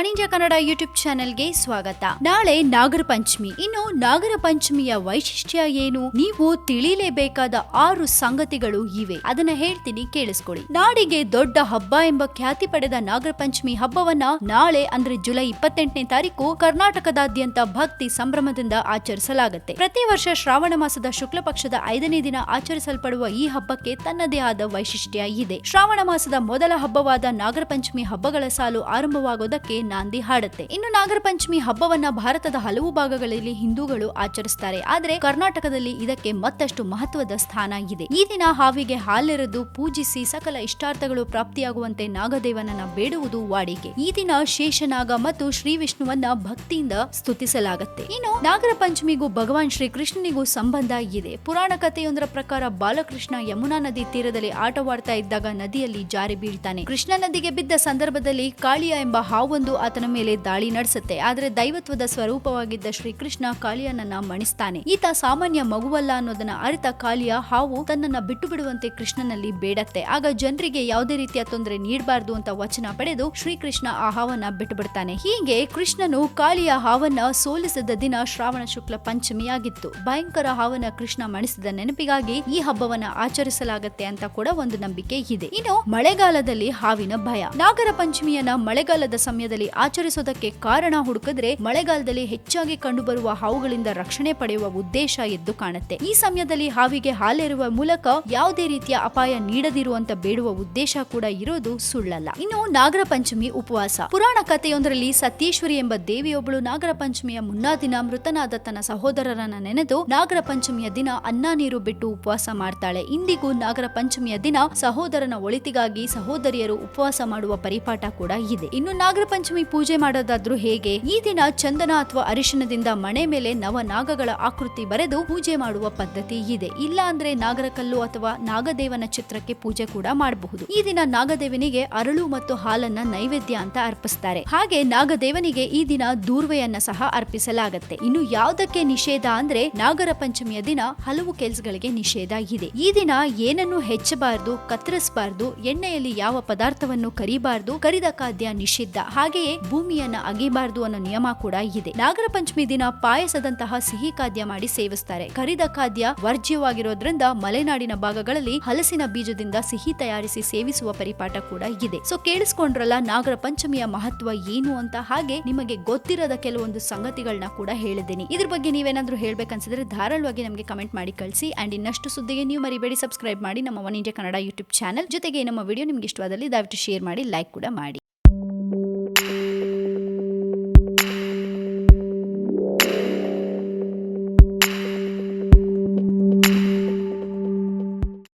ವಾಣಿಜ್ಯ ಕನ್ನಡ ಯೂಟ್ಯೂಬ್ ಚಾನೆಲ್ಗೆ ಸ್ವಾಗತ. ನಾಳೆ ನಾಗರ ಪಂಚಮಿ. ಇನ್ನು ನಾಗರ ಪಂಚಮಿಯ ವೈಶಿಷ್ಟ್ಯ ಏನು? ನೀವು ತಿಳಿಲೇಬೇಕಾದ ಆರು ಸಂಗತಿಗಳು ಇವೆ. ಅದನ್ನ ಹೇಳ್ತೀನಿ, ಕೇಳಿಸ್ಕೊಳ್ಳಿ. ನಾಡಿಗೆ ದೊಡ್ಡ ಹಬ್ಬ ಎಂಬ ಖ್ಯಾತಿ ಪಡೆದ ನಾಗರ ಪಂಚಮಿ ಹಬ್ಬವನ್ನ ನಾಳೆ ಅಂದ್ರೆ ಜುಲೈ ಇಪ್ಪತ್ತೆಂಟನೇ ತಾರೀಕು ಕರ್ನಾಟಕದಾದ್ಯಂತ ಭಕ್ತಿ ಸಂಭ್ರಮದಿಂದ ಆಚರಿಸಲಾಗುತ್ತೆ. ಪ್ರತಿ ವರ್ಷ ಶ್ರಾವಣ ಮಾಸದ ಶುಕ್ಲ ಪಕ್ಷದ ಐದನೇ ದಿನ ಆಚರಿಸಲ್ಪಡುವ ಈ ಹಬ್ಬಕ್ಕೆ ತನ್ನದೇ ಆದ ವೈಶಿಷ್ಟ್ಯ ಇದೆ. ಶ್ರಾವಣ ಮಾಸದ ಮೊದಲ ಹಬ್ಬವಾದ ನಾಗರ ಪಂಚಮಿ ಹಬ್ಬಗಳ ಸಾಲು ಆರಂಭವಾಗೋದಕ್ಕೆ ನಾಂದಿ ಹಾಡುತ್ತೆ. ಇನ್ನು ನಾಗರ ಪಂಚಮಿ ಹಬ್ಬವನ್ನ ಭಾರತದ ಹಲವು ಭಾಗಗಳಲ್ಲಿ ಹಿಂದೂಗಳು ಆಚರಿಸ್ತಾರೆ. ಆದರೆ ಕರ್ನಾಟಕದಲ್ಲಿ ಇದಕ್ಕೆ ಮತ್ತಷ್ಟು ಮಹತ್ವದ ಸ್ಥಾನ ಇದೆ. ಈ ದಿನ ಹಾವಿಗೆ ಹಾಲೆರೆದು ಪೂಜಿಸಿ ಸಕಲ ಇಷ್ಟಾರ್ಥಗಳು ಪ್ರಾಪ್ತಿಯಾಗುವಂತೆ ನಾಗದೇವನನ್ನ ಬೇಡುವುದು ವಾಡಿಕೆ. ಈ ದಿನ ಶೇಷನಾಗ ಮತ್ತು ಶ್ರೀ ವಿಷ್ಣುವನ್ನ ಭಕ್ತಿಯಿಂದ ಸ್ತುತಿಸಲಾಗುತ್ತೆ. ಇನ್ನು ನಾಗರ ಪಂಚಮಿಗೂ ಭಗವಾನ್ ಶ್ರೀ ಕೃಷ್ಣನಿಗೂ ಸಂಬಂಧ ಇದೆ. ಪುರಾಣ ಕಥೆಯೊಂದರ ಪ್ರಕಾರ ಬಾಲಕೃಷ್ಣ ಯಮುನಾ ನದಿ ತೀರದಲ್ಲಿ ಆಟವಾಡ್ತಾ ಇದ್ದಾಗ ನದಿಯಲ್ಲಿ ಜಾರಿ ಬೀಳ್ತಾನೆ. ಕೃಷ್ಣ ನದಿಗೆ ಬಿದ್ದ ಸಂದರ್ಭದಲ್ಲಿ ಕಾಳಿಯ ಎಂಬ ಹಾವೊಂದು ಆತನ ಮೇಲೆ ದಾಳಿ ನಡೆಸುತ್ತೆ. ಆದರೆ ದೈವತ್ವದ ಸ್ವರೂಪವಾಗಿದ್ದ ಶ್ರೀಕೃಷ್ಣ ಕಾಳಿಯನನ್ನ ಮಣಿಸ್ತಾನೆ. ಈತ ಸಾಮಾನ್ಯ ಮಗುವಲ್ಲ ಅನ್ನೋದನ್ನ ಅರಿತ ಕಾಳಿಯ ಹಾವು ತನ್ನನ್ನ ಬಿಟ್ಟು ಬಿಡುವಂತೆ ಕೃಷ್ಣನಲ್ಲಿ ಬೇಡತ್ತೆ. ಆಗ ಜನರಿಗೆ ಯಾವುದೇ ರೀತಿಯ ತೊಂದರೆ ನೀಡಬಾರದು ಅಂತ ವಚನ ಪಡೆದು ಶ್ರೀಕೃಷ್ಣ ಆ ಹಾವನ್ನ ಬಿಟ್ಟು ಬಿಡ್ತಾನೆ ಹೀಗೆ ಕೃಷ್ಣನು ಕಾಳಿಯ ಹಾವನ್ನ ಸೋಲಿಸಿದ ದಿನ ಶ್ರಾವಣ ಶುಕ್ಲ ಪಂಚಮಿಯಾಗಿತ್ತು ಭಯಂಕರ ಹಾವನ್ನ ಕೃಷ್ಣ ಮಣಿಸಿದ ನೆನಪಿಗಾಗಿ ಈ ಹಬ್ಬವನ್ನ ಆಚರಿಸಲಾಗತ್ತೆ ಅಂತ ಕೂಡ ಒಂದು ನಂಬಿಕೆ ಇದೆ. ಇನ್ನು ಮಳೆಗಾಲದಲ್ಲಿ ಹಾವಿನ ಭಯ. ನಾಗರ ಪಂಚಮಿಯನ್ನ ಮಳೆಗಾಲದ ಸಮಯದಲ್ಲಿ ಆಚರಿಸೋದಕ್ಕೆ ಕಾರಣ ಹುಡುಕಿದ್ರೆ ಮಳೆಗಾಲದಲ್ಲಿ ಹೆಚ್ಚಾಗಿ ಕಂಡುಬರುವ ಹಾವುಗಳಿಂದ ರಕ್ಷಣೆ ಪಡೆಯುವ ಉದ್ದೇಶ ಎದ್ದು ಕಾಣುತ್ತೆ. ಈ ಸಮಯದಲ್ಲಿ ಹಾವಿಗೆ ಹಾಲೆರುವ ಮೂಲಕ ಯಾವುದೇ ರೀತಿಯ ಅಪಾಯ ನೀಡದಿರುವಂತ ಬೇಡುವ ಉದ್ದೇಶ ಕೂಡ ಇರೋದು ಸುಳ್ಳಲ್ಲ. ಇನ್ನು ನಾಗರ ಪಂಚಮಿ ಉಪವಾಸ. ಪುರಾಣ ಕಥೆಯೊಂದರಲ್ಲಿ ಸತೀಶ್ವರಿ ಎಂಬ ದೇವಿಯೊಬ್ಬಳು ನಾಗರ ಪಂಚಮಿಯ ಮುನ್ನಾ ದಿನ ಮೃತನಾದ ತನ್ನ ಸಹೋದರರನ್ನ ನೆನೆದು ನಾಗರ ಪಂಚಮಿಯ ದಿನ ಅನ್ನ ನೀರು ಬಿಟ್ಟು ಉಪವಾಸ ಮಾಡ್ತಾಳೆ. ಇಂದಿಗೂ ನಾಗರ ಪಂಚಮಿಯ ದಿನ ಸಹೋದರನ ಒಳಿತಿಗಾಗಿ ಸಹೋದರಿಯರು ಉಪವಾಸ ಮಾಡುವ ಪರಿಪಾಠ ಕೂಡ ಇದೆ. ಇನ್ನು ನಾಗರ ಪಂಚಮಿ ಪೂಜೆ ಮಾಡೋದಾದ್ರೂ ಹೇಗೆ? ಈ ದಿನ ಚಂದನ ಅಥವಾ ಅರಿಶಿಣದಿಂದ ಮಣೆ ಮೇಲೆ ನವ ನಾಗಗಳ ಆಕೃತಿ ಬರೆದು ಪೂಜೆ ಮಾಡುವ ಪದ್ಧತಿ ಇದೆ. ಇಲ್ಲ ಅಂದ್ರೆ ನಾಗರಕಲ್ಲು ಅಥವಾ ನಾಗದೇವನ ಚಿತ್ರಕ್ಕೆ ಪೂಜೆ ಕೂಡ ಮಾಡಬಹುದು. ಈ ದಿನ ನಾಗದೇವನಿಗೆ ಅರಳು ಮತ್ತು ಹಾಲನ್ನ ನೈವೇದ್ಯ ಅಂತ ಅರ್ಪಿಸ್ತಾರೆ. ಹಾಗೆ ನಾಗದೇವನಿಗೆ ಈ ದಿನ ದೂರ್ವೆಯನ್ನ ಸಹ ಅರ್ಪಿಸಲಾಗತ್ತೆ. ಇನ್ನು ಯಾವುದಕ್ಕೆ ನಿಷೇಧ ಅಂದ್ರೆ ನಾಗರ ಪಂಚಮಿಯ ದಿನ ಹಲವು ಕೆಲಸಗಳಿಗೆ ನಿಷೇಧ ಇದೆ. ಈ ದಿನ ಏನನ್ನು ಹೆಚ್ಚಬಾರದು, ಕತ್ತರಿಸಬಾರದು, ಎಣ್ಣೆಯಲ್ಲಿ ಯಾವ ಪದಾರ್ಥವನ್ನು ಕರಿಬಾರದು, ಕರಿದ ಖಾದ್ಯ ನಿಷಿದ್ಧ ಹಾಗೆಯೇ ಭೂಮಿಯನ್ನ ಅಗಿಬಾರದು ಅನ್ನೋ ನಿಯಮ ಕೂಡ ಇದೆ. ನಾಗರ ಪಂಚಮಿ ದಿನ ಪಾಯಸದಂತಹ ಸಿಹಿ ಖಾದ್ಯ ಮಾಡಿ ಸೇವಿಸ್ತಾರೆ. ಕರಿದ ಖಾದ್ಯ ವರ್ಜ್ಯವಾಗಿರೋದ್ರಿಂದ ಮಲೆನಾಡಿನ ಭಾಗಗಳಲ್ಲಿ ಹಲಸಿನ ಬೀಜದಿಂದ ಸಿಹಿ ತಯಾರಿಸಿ ಸೇವಿಸುವ ಪರಿಪಾಠ ಕೂಡ ಇದೆ. ಸೊ ಕೇಳಿಸ್ಕೊಂಡ್ರಲ್ಲ ನಾಗರ ಪಂಚಮಿಯ ಮಹತ್ವ ಏನು ಅಂತ ಹಾಗೆ ನಿಮಗೆ ಗೊತ್ತಿರದ ಕೆಲವೊಂದು ಸಂಗತಿಗಳನ್ನ ಕೂಡ ಹೇಳಿದ್ದೀನಿ. ಇದ್ರ ಬಗ್ಗೆ ನೀವೇನಾದ್ರೂ ಹೇಳ್ಬೇಕನ್ಸಿದ್ರೆ ಧಾರಾಳವಾಗಿ ನಮಗೆ ಕಮೆಂಟ್ ಮಾಡಿ ಕಳಿಸಿ. ಅಂಡ್ ಇನ್ನಷ್ಟು ಸುದ್ದಿಗೆ ನೀವು ಮರಿಬೇಡಿ ಸಬ್ಸ್ಕ್ರೈಬ್ ಮಾಡಿ ನಮ್ಮ one India Kannada YouTube channel. ಜೊತೆಗೆ ನಮ್ಮ ವಿಡಿಯೋ ನಿಮ್ಗೆ ಇಷ್ಟವಾದಲ್ಲಿ ದಯವಿಟ್ಟು ಶೇರ್ ಮಾಡಿ ಲೈಕ್ ಕೂಡ ಮಾಡಿ.